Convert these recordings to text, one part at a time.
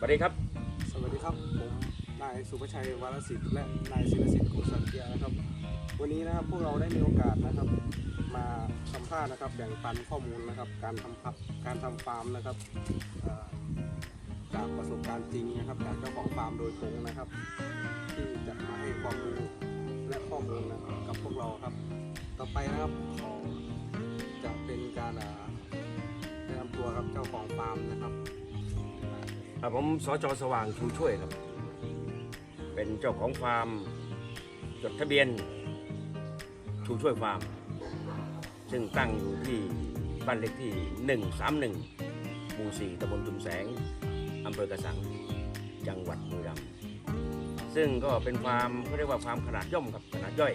สวัสดีครับ สวัสดีครับ ผมนายสุภชัยวารสิทธิ์และนายศิรสิทธิ์กุสันเกียนะครับ วันนี้นะครับพวกเราได้มีโอกาสนะครับ มาสัมภาษณ์นะครับแบ่งปันข้อมูลนะครับ การทำพับการทำฟาร์มนะครับอ่อจากประสบการณ์จริงนะครับจากเจ้าของฟาร์มโดยตรงนะครับ ที่จะมาให้ความรู้และข้อมูลนะครับกับพวกเราครับ ต่อไปนะครับขอจะเป็นการอ่าแนะนำตัวครับเจ้าของฟาร์มนะครับ อ่าผมสจสว่างชูช่วยครับ เป็นเจ้าของฟาร์มจดทะเบียน ชูช่วยฟาร์ม ซึ่งตั้งอยู่ที่บ้านเล็กที่ 131หมู่4ตำบลตุมแสงอำเภอกระสัง จังหวัดบุรีรัมย์ซึ่งก็เป็นฟาร์มเขาเรียกว่าฟาร์มขนาดย่อมครับขนาดย่อย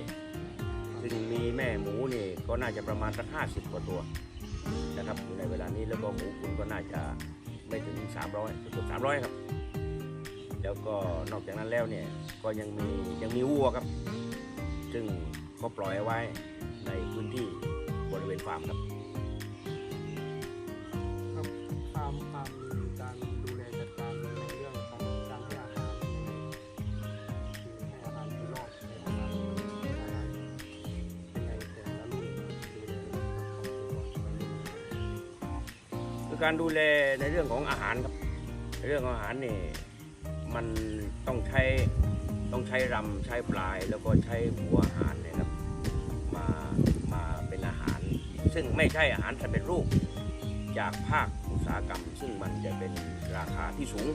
ซึ่งมีแม่หมูนี่ก็น่าจะประมาณสักห้าสิบกว่าตัวนะครับอยู่ในเวลานี้แล้วก็หมูคุณก็น่าจะ ไปถึง 300เกือบ300 ครับ แล้วก็นอกจากนั้นแล้วเนี่ยก็ยังมียังมีวัวครับ ซึ่งก็ปล่อยไว้ในพื้นที่บริเวณฟาร์มครับ การดูแลในเรื่องของอาหารครับเรื่องอาหารนี่มันต้องใช้ต้องใช้รำใช้ปลาย แล้วก็ใช้หัวอาหารเนี่ยครับมามาเป็นอาหาร ซึ่งไม่ใช่อาหารสำเร็จรูปจากภาคอุตสาหกรรม ซึ่งมันจะเป็นราคาที่สูง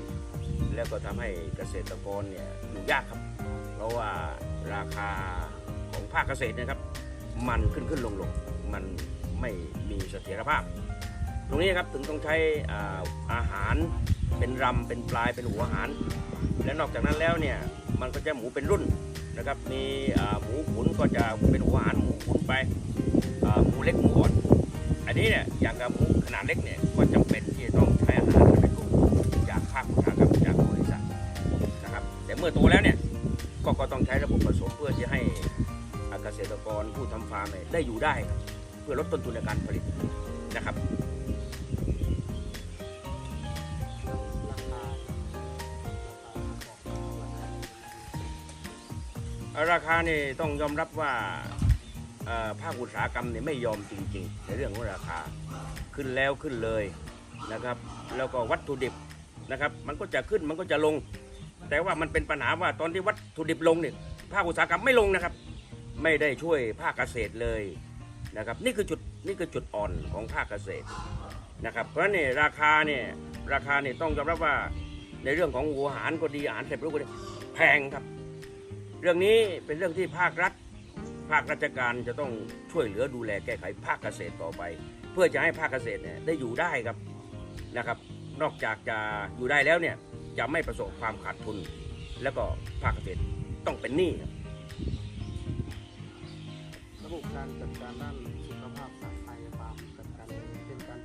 แล้วก็ทำให้เกษตรกรเนี่ยอยู่ยากครับ เพราะว่าราคาของภาคเกษตรนะครับ มันขึ้นขึ้นลงลงมันไม่มีเสถียรภาพ ตรงนี้ครับถึงต้องใช้อาหารเป็นรำเป็นปลายเป็นหัวอาหาร และนอกจากนั้นแล้วเนี่ยมันก็จะหมูเป็นรุ่นนะครับมีหมูขุนก็จะเป็นหัวอาหารหมูขุนไปหมูเล็กหมูอ่อนอันนี้เนี่ยอย่างกับหมูขนาดเล็กเนี่ยก็จำเป็นที่จะต้องใช้อาหารเป็นรูปจากภาคอุตสาหกรรมจากบริษัทนะครับแต่เมื่อโตแล้วเนี่ยก็ก็ต้องใช้ระบบผสมเพื่อที่ให้อ่าเกษตรกรผู้ทำฟาร์มได้อยู่ได้ เพื่อลดต้นทุนในการผลิตนะครับ ราคานี่ต้องยอมรับว่าภาคอุตสาหกรรมเนี่ยไม่ยอมจริงๆ ในเรื่องของราคาขึ้นแล้วขึ้นเลยนะครับ แล้วก็วัตถุดิบนะครับ มันก็จะขึ้นมันก็จะลง แต่ว่ามันเป็นปัญหาว่าตอนที่วัตถุดิบลงเนี่ยภาคอุตสาหกรรมไม่ลงนะครับ ไม่ได้ช่วยภาคเกษตรเลยนะครับ นี่คือจุดนี่คือจุดอ่อนของภาคเกษตรนะครับ เพราะฉะนั้นเนี่ยราคาเนี่ยราคาเนี่ยต้องยอมรับว่าในเรื่องของหัวอาหารก็ดีอาหารเสร็จรูปก็ดีแพงครับ เรื่องนี้เป็นเรื่องที่ภาครัฐ ภาคราชการจะต้องช่วยเหลือดูแลแก้ไขภาคเกษตรต่อไป เพื่อจะให้ภาคเกษตรเนี่ยได้อยู่ได้ครับนะครับ นอกจากจะอยู่ได้แล้วเนี่ยจะไม่ประสบความขาดทุน แล้วก็ภาคเกษตรต้องเป็นหนี้ครับระบบการจัดการด้านสุขภาพสัตว์ภายในฟาร์มจัดการยังไงเช่นการ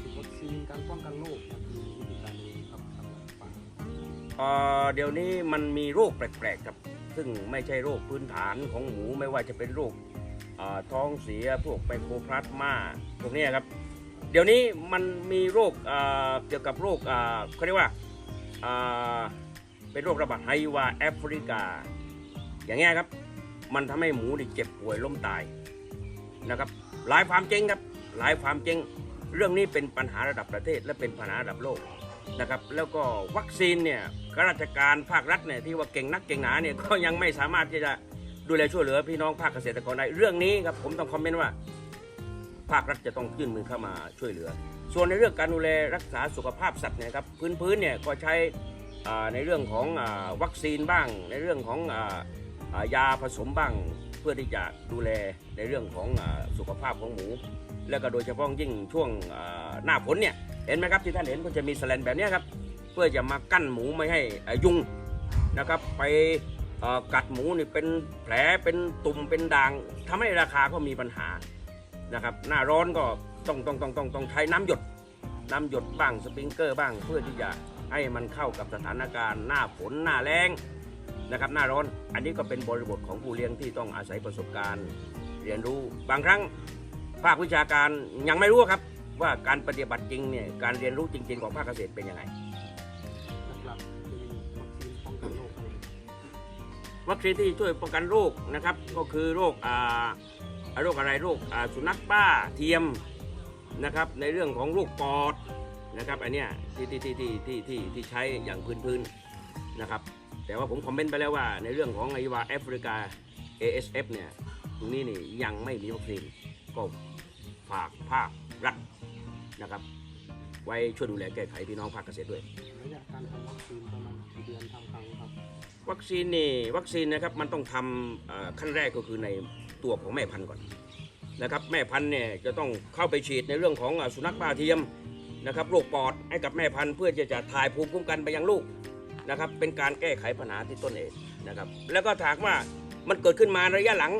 ฉีดวัคซีนการป้องกันโรคเนี่ยคือวิธีการนี้ครับสำหรับฟาร์มเอ่อเดี๋ยวนี้มันมีโรคแปลกๆครับ ซึ่งไม่ใช่โรคพื้นฐานของหมูไม่ว่าจะเป็นโรคท้องเสียพวกไมโครพลาสมาพวกนี้ครับ เดี๋ยวนี้มันมีโรคเกี่ยวกับโรคเขาเรียกว่าเป็นโรคระบาดไฮวาแอฟริกา อย่างเงี้ยครับ มันทำให้หมูนี่เจ็บป่วยล้มตายนะครับ หลายฟามเจ๊งครับ หลายฟามเจ๊งเรื่องนี้เป็นปัญหาระดับประเทศและเป็นปัญหาระดับโลก นะครับ แล้วก็วัคซีนเนี่ยข้าราชการภาครัฐเนี่ยที่ว่าเก่งนักเก่งหนาเนี่ยก็ยังไม่สามารถที่จะดูแลช่วยเหลือพี่น้องภาคเกษตรกรได้เรื่องนี้ครับผมต้องคอมเมนต์ว่า ภาครัฐจะต้องยื่นมือเข้ามาช่วยเหลือ ส่วนในเรื่องการดูแลรักษาสุขภาพสัตว์เนี่ยครับพื้นๆเนี่ยก็ใช้ในเรื่องของอวัคซีนบ้าง ในเรื่องของออยาผสมบ้างเพื่อที่จะดูแลในเรื่องของอสุขภาพของหมู แล้วก็โดยเฉพาะยิ่งช่วงหน้าฝนเนี่ย เห็นไหมครับที่ท่านเห็นก็จะมีสแลนแบบนี้ครับ เพื่อจะมากั้นหมูไม่ให้ยุงนะครับไปกัดหมูนี่เป็นแผลเป็นตุ่มเป็นด่างทำให้ราคาก็มีปัญหานะครับ หน้าร้อนก็ต้องต้องต้องต้องต้องใช้น้ำหยด น้ำหยดบ้างสปริงเกอร์บ้าง เพื่อที่จะให้มันเข้ากับสถานการณ์หน้าฝนหน้าแล้งนะครับหน้าร้อนอันนี้ก็เป็นบริบทของผู้เลี้ยงที่ต้องอาศัยประสบการณ์ เรียนรู้บางครั้งภาควิชาการยังไม่รู้ครับ ว่าการปฏิบัติจริงเนี่ยการเรียนรู้จริง ๆ ของภาคเกษตรเป็นยังไงวัคซีนที่ช่วยป้องกันโรคนะครับ ก็คือโรคอ่าโรคอะไรโรคสุนัขป้าเทียมนะครับ ในเรื่องของโรคปอดนะครับอันเนี้ยที่ที่ที่ที่ที่ที่ที่ใช้อย่างพื้นพื้นนะครับ แต่ว่าผมคอมเมนต์ไปแล้วว่า ในเรื่องของไอวาแอฟริกา ASF เนี่ยตรงนี้นี่ยังไม่มีวัคซีนก็ฝากภาค นะครับ ไว้ช่วยดูแลแก้ไขพี่น้องภาคเกษตรด้วยระยะการทำวัคซีนประมาณกี่เดือนทำครั้งครับ วัคซีนนี่วัคซีนนะครับมันต้องทำเอ่อขั้นแรกก็คือในตัวของแม่พันธุ์ก่อนนะครับแม่พันธุ์เนี่ยจะต้องเข้าไปฉีดในเรื่องของเอ่อสุนัขบ้าเทียมนะครับโรคปอดให้กับแม่พันธุ์เพื่อจะจะถ่ายภูมิคุ้มกันไปยังลูกนะครับเป็นการแก้ไขปัญหาที่ต้นเหตุนะครับแล้วก็ถามว่ามันเกิดขึ้นมาระยะหลัง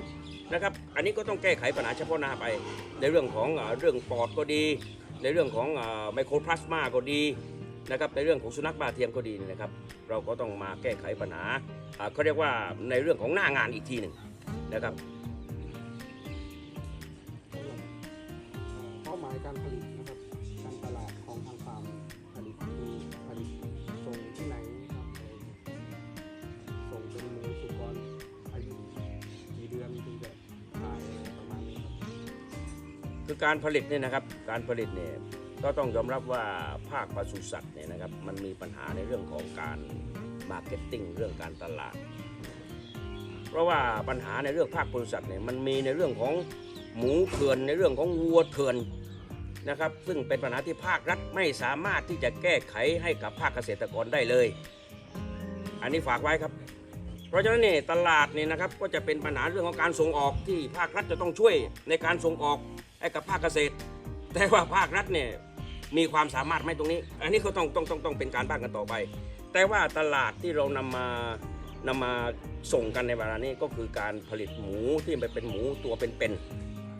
นะครับ อันนี้ก็ต้องแก้ไขปัญหาเฉพาะหน้าไป ในเรื่องของเอ่อเรื่องปอดก็ดี ในเรื่องของไมโครพลาสมาก็ดีนะครับในเรื่องของสุนัขบาเทียมก็ดีนะครับ เราก็ต้องมาแก้ไขปัญหาเขาเรียกว่าในเรื่องของหน้างานอีกทีหนึ่งนะครับเป้าหมายการผลิต คือการผลิตเนี่ยนะครับ การผลิตเนี่ยก็ต้องยอมรับว่าภาคปศุสัตว์เนี่ยนะครับมันมีปัญหาในเรื่องของการมาร์เก็ตติ้งเรื่องการตลาด เพราะว่าปัญหาในเรื่องภาคปศุสัตว์เนี่ยมันมีในเรื่องของหมูเถื่อนในเรื่องของวัวเถื่อนนะครับซึ่งเป็นปัญหาที่ภาครัฐไม่สามารถที่จะแก้ไขให้กับภาคเกษตรกรได้เลย อันนี้ฝากไว้ครับ เพราะฉะนั้นเนี่ยตลาดเนี่ยนะครับก็จะเป็นปัญหาเรื่องของการส่งออกที่ภาครัฐจะต้องช่วยในการส่งออก ให้กับภาคเกษตร แต่ว่าภาครัฐเนี่ยมีความสามารถไหมตรงนี้ อันนี้ก็ต้องต้องต้องต้องเป็นการบ้านกันต่อไป แต่ว่าตลาดที่เรานำมานำมาส่งกันในเวลานี้ก็คือการผลิตหมูที่มันเป็นหมูตัวเป็น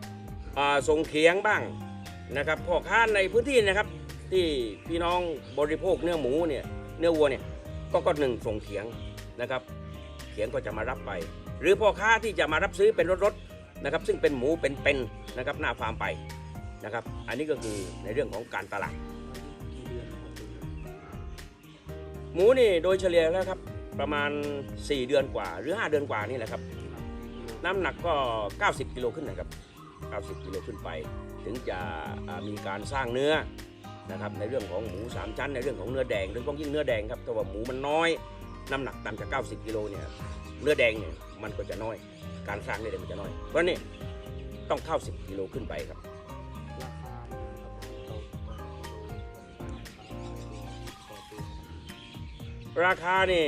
ๆส่งเคียงบ้างนะครับพ่อค้าในพื้นที่นะครับ ที่พี่น้องบริโภคเนื้อหมูเนี่ยเนื้อวัวเนี่ยก็ก็หนึ่งส่งเขียงนะครับ เขียงก็จะมารับไป หรือพ่อค้าที่จะมารับซื้อเป็นรถ นะครับซึ่งเป็นหมูเป็นๆนะครับหน้าฟาร์มไปนะครับ อันนี้ก็คือในเรื่องของการตลาด หมูนี่โดยเฉลี่ยแล้วครับประมาณ 4 เดือนกว่า หรือ 5 เดือนกว่านี่แหละครับ น้ำหนักก็ 90 กิโลขึ้นนะครับ 90 กิโลขึ้นไป ถึงจะมีการสร้างเนื้อนะครับในเรื่องของหมู 3 ชั้น ในเรื่องของเนื้อแดงโดยเฉพาะยิ่งเนื้อแดงครับแต่ว่าหมูมันน้อย น้ำหนักต่ำจาก 90 กิโลเนี่ยเนื้อแดงเนี่ย มันก็จะน้อย การสร้างเนื้อแดงมันจะน้อย เพราะนี่ต้องเข้า10กิโลขึ้นไปครับ ราคานี่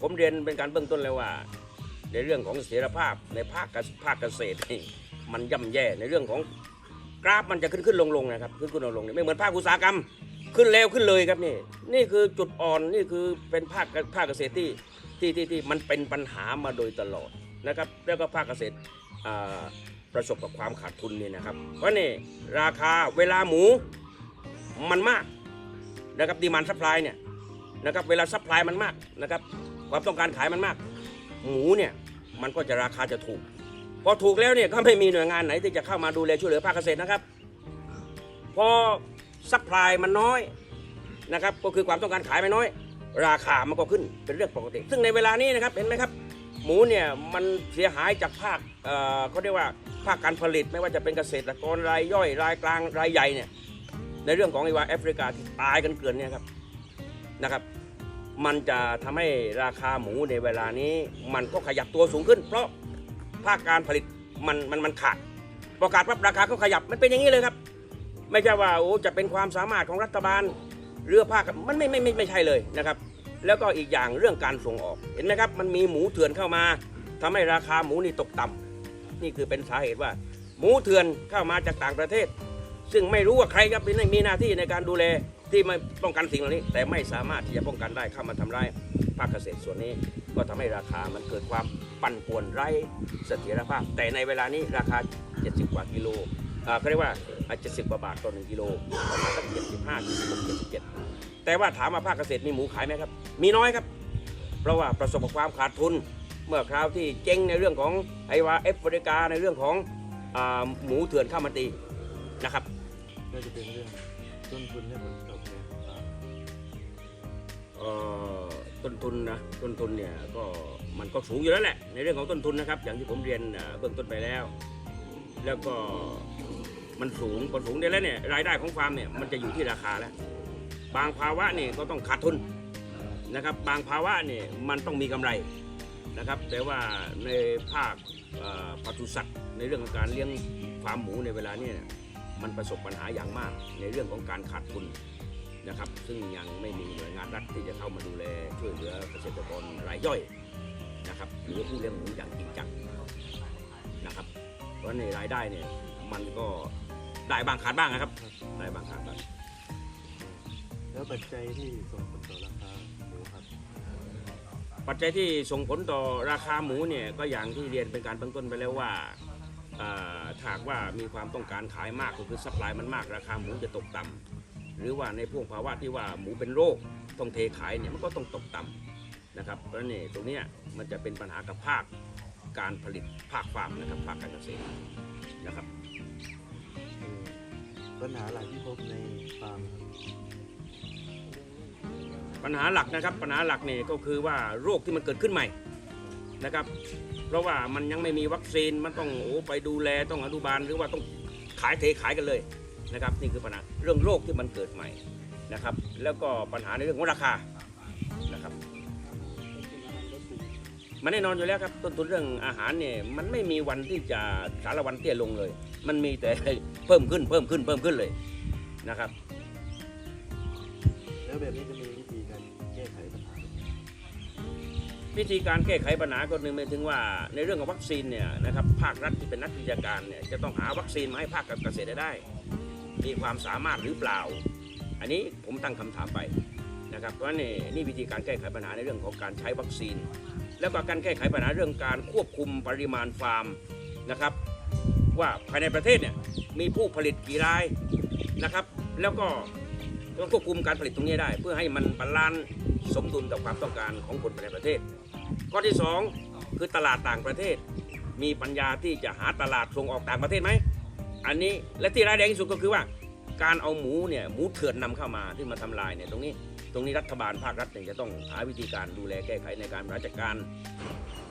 ผมเรียนเป็นการเบื้องต้นเลยว่า ในเรื่องของเสถียรภาพในภาคภาคเกษตรนี่มันย่ำแย่ในเรื่องของกราฟมันจะขึ้นขึ้นลงลงนะครับขึ้นขึ้นลงลงไม่เหมือนภาคอุตสาหกรรมขึ้นเร็วขึ้นเลยครับนี่นี่คือจุดอ่อนนี่คือเป็นภาคภาคเกษตรที่ ที่ที่ที่มันเป็นปัญหามาโดยตลอดนะครับแล้วก็ภาคเกษตรประสบกับความขาดทุนนี่นะครับ เพราะนี่ราคาเวลาหมูมันมากนะครับดีมันซัพพลายเนี่ยนะครับเวลาซัพพลายมันมากนะครับความต้องการขายมันมาก หมูเนี่ยมันก็จะราคาจะถูก พอถูกแล้วเนี่ยก็ไม่มีหน่วยงานไหนที่จะเข้ามาดูแลช่วยเหลือภาคเกษตรนะครับ พอซัพพลายมันน้อยนะครับก็คือความต้องการขายมันน้อย ราคามันก็ขึ้นเป็นเรื่องปกติ ซึ่งในเวลานี้นะครับเห็นไหมครับ หมูเนี่ยมันเสียหายจากภาคเอ่อเขาเรียกว่าภาคการผลิตไม่ว่าจะเป็นเกษตรกรรายย่อยรายกลางรายใหญ่เนี่ยในเรื่องของไอวาแอฟริกาที่ตายกันเกลื่อนเนี่ยครับนะครับ มันจะทำให้ราคาหมูในเวลานี้ มันก็ขยับตัวสูงขึ้น เพราะภาคการผลิตมันมันมันขาดประกาศว่าราคาก็ขยับมันเป็นอย่างนี้เลยครับ ไม่ใช่ว่าโอ้จะเป็นความสามารถของรัฐบาลเรือภาคมันไม่ไม่ไม่ไม่ใช่เลยนะครับ แล้วก็อีกอย่างเรื่องการส่งออก เห็นไหมครับ มันมีหมูเถื่อนเข้ามาทำให้ราคาหมูนี่ตกต่ำนี่คือเป็นสาเหตุว่า หมูเถื่อนเข้ามาจากต่างประเทศ ซึ่งไม่รู้ว่าใครครับมีมีหน้าที่ในการดูแลที่ไม่ป้องกันสิ่งเหล่านี้ แต่ไม่สามารถที่จะป้องกันได้เข้ามาทำร้ายภาคเกษตรส่วนนี้ ก็ทำให้ราคามันเกิดความปั่นป่วนไร้เสถียรภาพ แต่ในเวลานี้ราคา 70 กว่ากิโลเขาเรียกว่า 70 กว่าบาทต่อหนึ่งกิโลประมาณสัก75 76 77 แต่ว่าถามว่าภาคเกษตรมีหมูขายไหมครับ มีน้อยครับ เพราะว่าประสบกับความขาดทุน เมื่อคราวที่เจ๊งในเรื่องของไอวาเอฟริกาในเรื่องของอาหมูเถื่อนเข้ามาตีนะครับก็จะเป็นเรื่องต้นทุนและผลตอบแทนต่างเอ่อต้นต้นทุนนะต้นทุนเนี่ยก็มันก็สูงอยู่แล้วแหละ ในเรื่องของต้นทุนนะครับ อย่างที่ผมเรียนเอ่อเบื้องต้นไปแล้ว แล้วก็มันสูงพอสูงได้แล้วเนี่ยรายได้ของฟาร์มเนี่ยมันจะอยู่ที่ราคาแล้ว บางภาวะนี่ก็ต้องขาดทุนนะครับ บางภาวะนี่มันต้องมีกำไรนะครับ แต่ว่าในภาคปศุสัตว์ในเรื่องของการเลี้ยงฟาร์มหมูในเวลานี่ยมันประสบปัญหาอย่างมากในเรื่องของการขาดทุนนะครับ ซึ่งยังไม่มีหน่วยงานรัฐที่จะเข้ามาดูแลช่วยเหลือเกษตรกรรายย่อยนะครับหรือผู้เลี้ยงหมูอย่างจริงจังนะครับ เพราะในรายได้เนี่ยมันก็ได้บางขาดบ้างนะครับได้บางขาดบ้าง แล้วปัจจัยที่ส่งผลต่อราคาหมูครับปัจจัยที่ส่งผลต่อราคาหมูเนี่ยก็อย่างที่เรียนเป็นการเบื้องต้นไปแล้วว่าถ้าหากว่ามีความต้องการขายมากก็คือซัพพลายมันมาก ราคาหมูจะตกต่ำหรือว่าในพวกภาวะที่ว่าหมูเป็นโรคต้องเทขายเนี่ยมันก็ต้องตกต่ำนะครับเพราะนั้นเนยตรงนี้มันจะเป็นปัญหากับภาคการผลิตภาคฟาร์มนะครับภาคการเกษตรนะครับปัญหาหลักที่พบในฟาร์ม ปัญหาหลักนะครับปัญหาหลักเนี่ยก็คือว่าโรคที่มันเกิดขึ้นใหม่นะครับ เพราะว่ามันยังไม่มีวัคซีนมันต้องโอ้ไปดูแลต้องอนุบาลหรือว่าต้องขายเทขายกันเลยนะครับ นี่คือปัญหาเรื่องโรคที่มันเกิดใหม่นะครับ แล้วก็ปัญหาในเรื่องของราคานะครับ มันแน่นอนอยู่แล้วครับต้นทุนเรื่องอาหารเนี่ยมันไม่มีวันที่จะสารวันเตี้ยลงเลย มันมีแต่เพิ่มขึ้นเพิ่มขึ้นเพิ่มขึ้นเลยนะครับแล้วแบบนี้จะมี วิธีการแก้ไขปัญหาก็หนึ่งหมายถึงว่าในเรื่องของวัคซีนเนี่ยนะครับภาครัฐที่เป็นนักวิชาการเนี่ยจะต้องหาวัคซีนมาให้ภาคเกษตรได้ มีความสามารถหรือเปล่า อันนี้ผมตั้งคำถามไปนะครับเพราะฉะนั้นนี่นี่วิธีการแก้ไขปัญหาในเรื่องของการใช้วัคซีน แล้วก็การแก้ไขปัญหาเรื่องการควบคุมปริมาณฟาร์มนะครับ ว่าภายในประเทศเนี่ยมีผู้ผลิตกี่รายนะครับ แล้วก็ต้องควบคุมการผลิตตรงนี้ได้ เพื่อให้มันบาลานซ์ สมดุลกับความต้องการของคนภายในประเทศ ข้อที่ 2 คือตลาดต่างประเทศ มีปัญญาที่จะหาตลาดส่งออกต่างประเทศไหม อันนี้และที่ร้ายแรงที่สุดก็คือว่า การเอาหมูเนี่ยหมูเถื่อนนำเข้ามาที่มาทำลายเนี่ยตรงนี้ตรงนี้รัฐบาลภาครัฐเนี่ยจะต้องหาวิธีการดูแลแก้ไขในการบริหารจัดการ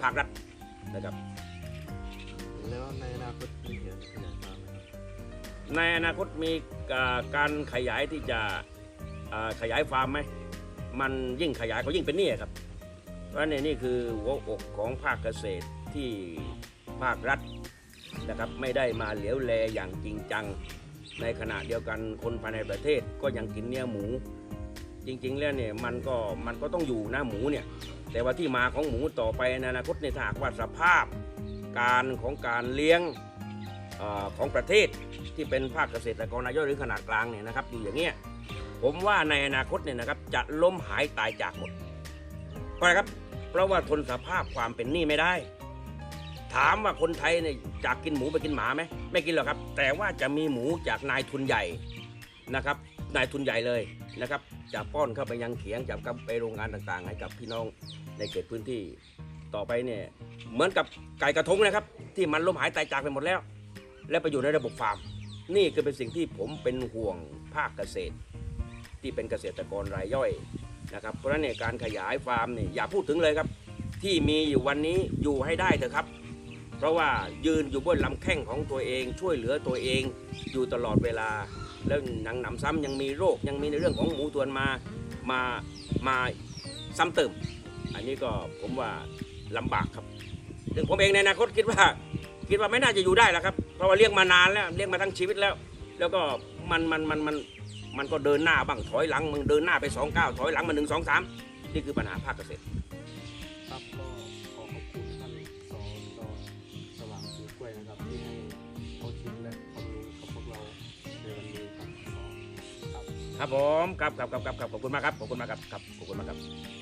ภาครัฐนะครับแล้วในอนาคตมีแผนขยายฟาร์มไหมครับในอนาคตมีการขยายที่จะขยายฟาร์มไหม มันยิ่งขยายก็ยิ่งเป็นหนี้ครับ เพราะนั้นนี่คือหัวอกของภาคเกษตรที่ภาครัฐนะครับไม่ได้มาเหลียวแลอย่างจริงจัง ในขณะเดียวกันคนภายในประเทศก็ยังกินเนื้อหมู จริงๆแล้วเนี่ยมันก็มันก็ต้องอยู่นะหมูเนี่ยแต่ว่าที่มาของหมูต่อไปในอนาคตในถ้าหากว่าสภาพ การของการเลี้ยงอของประเทศที่เป็นภาคเกษตรกรรายย่อยหรือขนาดกลางเนี่ยนะครับอยู่อย่างเงี้ย ผมว่าในอนาคตเนี่ยนะครับ จะล้มหายตายจากหมดเพราะอะไรครับ เพราะว่าทนสภาพความเป็นหนี้ไม่ได้ ถามว่าคนไทยเนี่ยจากกินหมูไปกินหมาไหมไม่กินหรอกครับ แต่ว่าจะมีหมูจากนายทุนใหญ่นะครับ นายทุนใหญ่เลยนะครับ จะป้อนเข้าไปยังเขียงจะกับไปโรงงานต่างๆ ให้กับพี่น้องในเขตพื้นที่ต่อไปเนี่ยเหมือนกับไก่กระทงนะครับ ที่มันล้มหายตายจากไปหมดแล้ว และไปอยู่ในระบบฟาร์ม นี่คือเป็นสิ่งที่ผมเป็นห่วงภาคเกษตร ที่เป็นเกษตรกรรายย่อยนะครับเพราะฉะนั้นเนี่ยการขยายฟาร์มเนี่ยอย่าพูดถึงเลยครับ ที่มีอยู่วันนี้อยู่ให้ได้เถอะครับ เพราะว่ายืนอยู่บนลำแข้งของตัวเอง ช่วยเหลือตัวเองอยู่ตลอดเวลา แล้วหนังหนำซ้ำยังมีโรคยังมีในเรื่องของหมูตัวนมามามาซ้ำเติม อันนี้ก็ผมว่าลำบากครับซึ่งผมเองในอนาคตคิดว่า คิดว่าไม่น่าจะอยู่ได้แล้วครับ เพราะว่าเลี้ยงมานานแล้วเลี้ยงมาทั้งชีวิตแล้ว แล้วก็มันมันมันมัน มันก็เดินหน้าบ้างถอยหลังมึงเดินหน้าไปสองก้าถอยหลังมาหนึ่งสองสามนี่คือปัญหาภาคเกษตรครับก็ขอขอบคุณท่านสอจอสว่างสีกล้วยนะครับที่ให้ข้อคิดและความรู้กับพวกเราในวันนี้ครับครับผมครับครับครับครับขอบคุณมากครับขอบคุณมากครับครับขอบคุณมากครับ